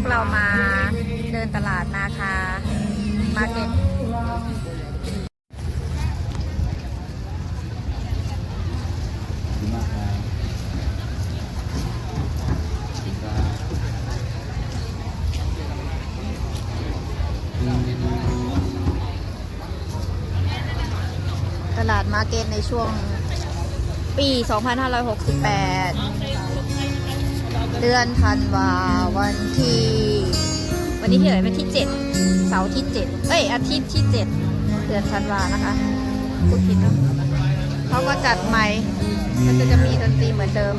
วกเรามาเดินตลาดนาคามาเก็ตตลาดมาเก็ตในช่วงปี 2568 เดือนธันวาวันที่ วันนี้ที่ไหนป็นที่เจ็ดเสาร์ที่เจ็ดเอ้ยอาทิตย์ที่เจ็ดเดือนธันวานะคะพูดผิดเนาะเขาก็จัดใหม่ก็จะจะมีดนตรีเหมือนเดิม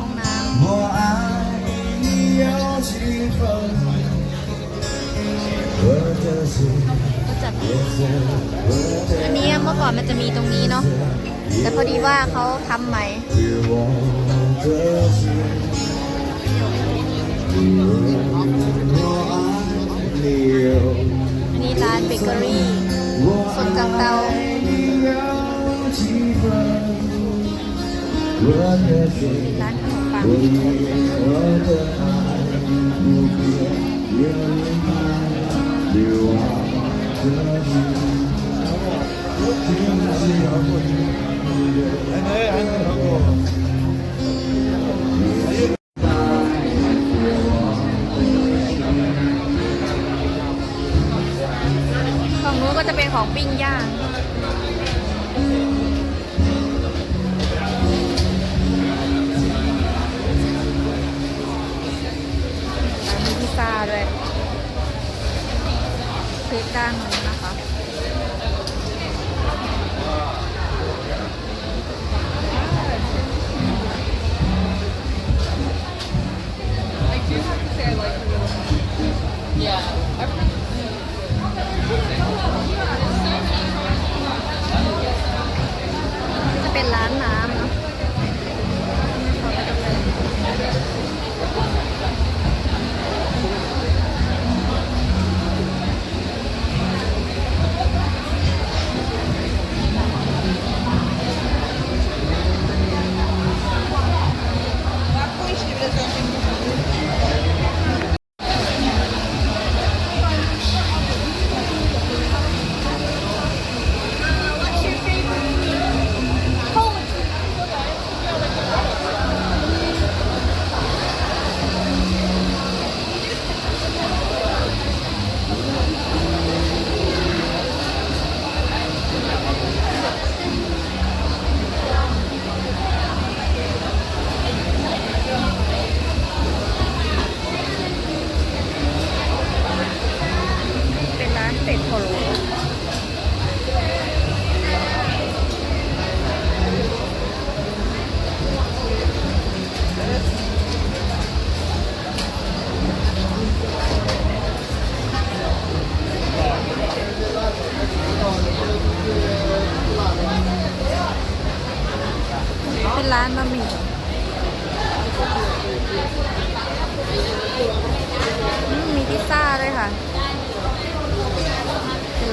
ห้องน้ำก็จัดอันนี้เมื่อก่อนมันจะมีตรงนี้เนาะแต่พอดีว่าเขาทำใหม่ อันนี้ร้านเบเกอรี่สดจากเตาร้านขนมปังอันนี้อันนี้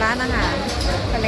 ร้านอาหารทะเล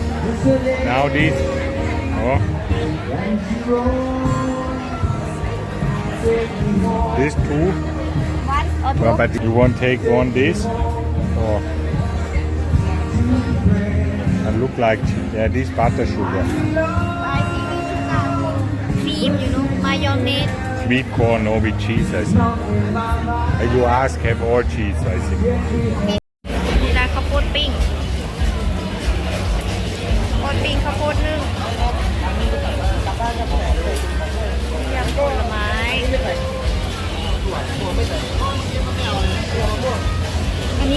Now oh. this. Oh, And she wrote, take me home. these two. Well, but you want take one this? Oh. Or and look like yeah, this butter sugar, cream you know mayonnaise sweet corn or with cheese. I think. You ask have all cheese. I think.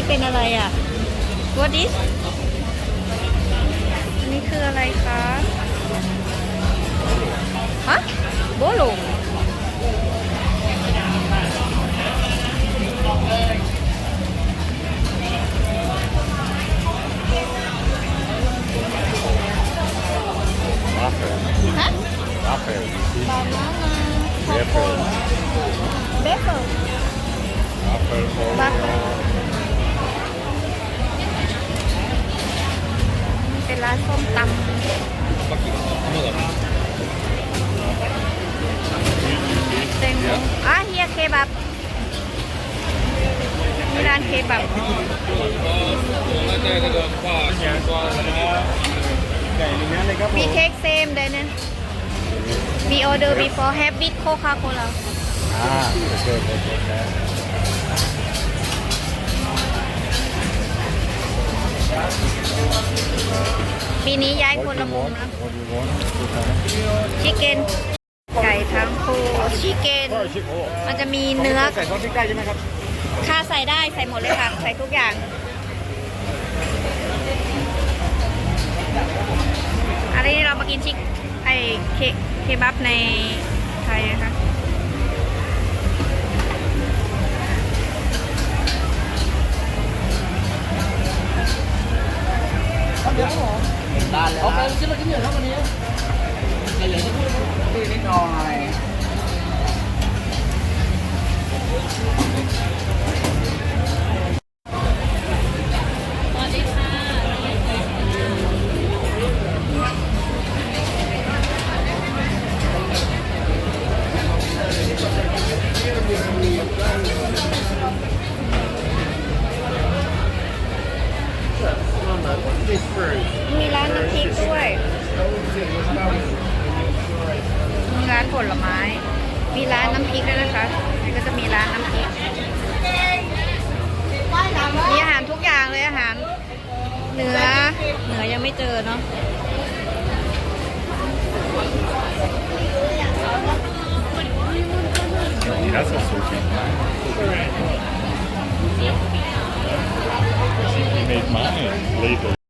เป็นอะไรอะ What is อันนี้คืออะไรคะฮะโบโลง Waffel. ฮะ Waffel. บานาน ป็นร้านส้มตำเต็งหมูอะเฮียเคบับมีร้านเคบับมีเค้กเซมได้นะมีออเดอร์ before have with Coca Cola Ah, okay, okay, okay. ปีนี้ย้ายคนละมุมแล้วชิคเก้นไก่ทั้งคู่ชิคเก้นมันจะมีเนื้อใส่ซอสพริกได้ใช่ไหมครับค่าใส่ได้ใส่หมดเลยค่ะ ใส่ทุกอย่าง อันนี้เรามากินชิคไอเคเคบับในไทยนะคะ เอาไปชิ้นละชิ้นเดียวเท่าวันนี้เหลือนิดนิดหน่อย มีร้านน้ำพริกด้วย มีร้านผลไม้ มีร้านน้ำพริกด้วยนะคะนี่ก็จะมีร้านน้ำพริก มีอาหารทุกอย่างเลยอาหารเหนือเหนือยังไม่เจอเนาะ Das ist so viel. She made mine later.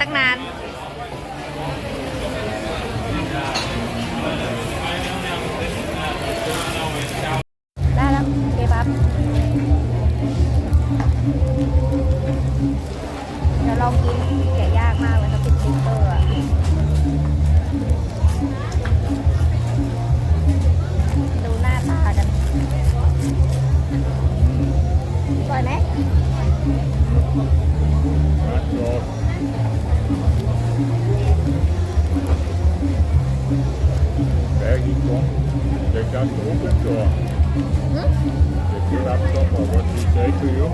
ตั้งนาน just opened or? Hmm? Did you laptop or what he say to you?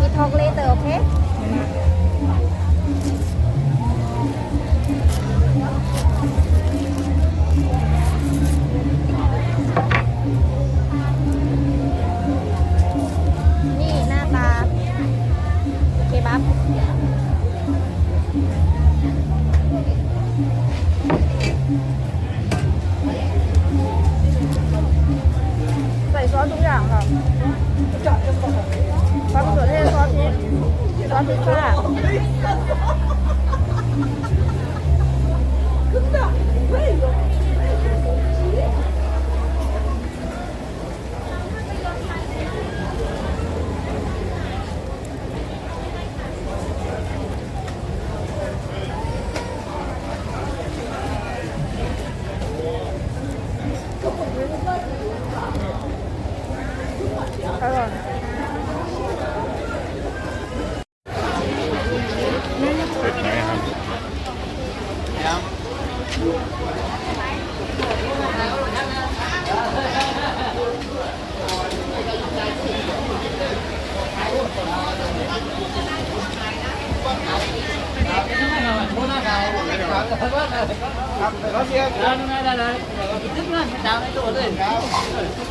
We talk later, okay? Mm -hmm.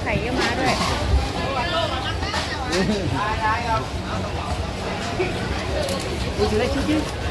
ไข่เยอะมาด้วย Would you like to do?